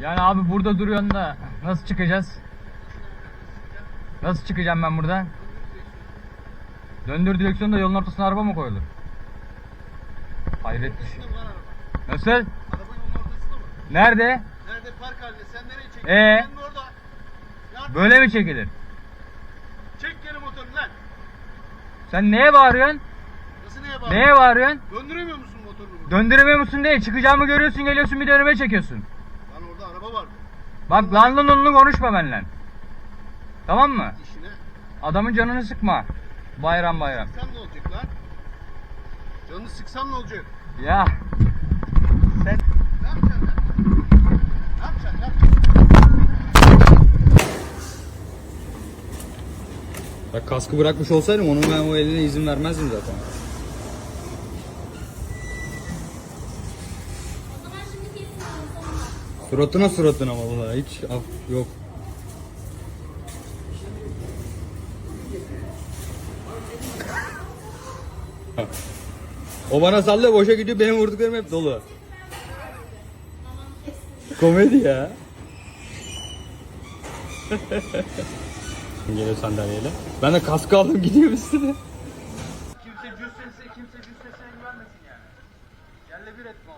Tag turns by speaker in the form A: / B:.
A: Yani abi burada duruyorsun da nasıl çıkacağız? Nasıl çıkacağım ben buradan? Döndür direksiyonu da yolun ortasına araba mı koyulur? Hayret bir şey. Nasıl?
B: Araba yolun ortasında mı?
A: Nerede?
B: Nerede park halinde? Sen nereye çekiyorsun?
A: Ee?
B: Senin orada. Ya
A: Böyle mi çekilir?
B: çek geri motorunu lan.
A: Sen neye bağırıyorsun?
B: Nasıl neye bağlı?
A: Neye bağırıyorsun?
B: Döndüremiyor musun motorunu?
A: Döndüremiyor musun değil. Çıkacağımı görüyorsun geliyorsun bir de önüme çekiyorsun.
B: Lan araba vardı.
A: Bak lanlı lunlu konuşma benimle. Tamam mı?
B: İşine.
A: Adamın canını sıkma. Bayram bayram.
B: Sıksam ne olacak lan? Canını sıksam ne olacak?
A: Ya. Sen
B: Ne yapacaksın lan? Ne yapacaksın?
A: Ya kaskı bırakmış olsaydım onun ben o eline izin vermezdim zaten. Suratına suratına vallahi hiç af yok. o bana sallıyor boşa gidiyor benim vurduklarım hep dolu. Komedi ya. Geliyor sandalyeyle. Ben de kaskı aldım gidiyorum üstüne.
B: Kimse cüssesi, kimse cüssesine güvenmesin yani. Yerle bir etme.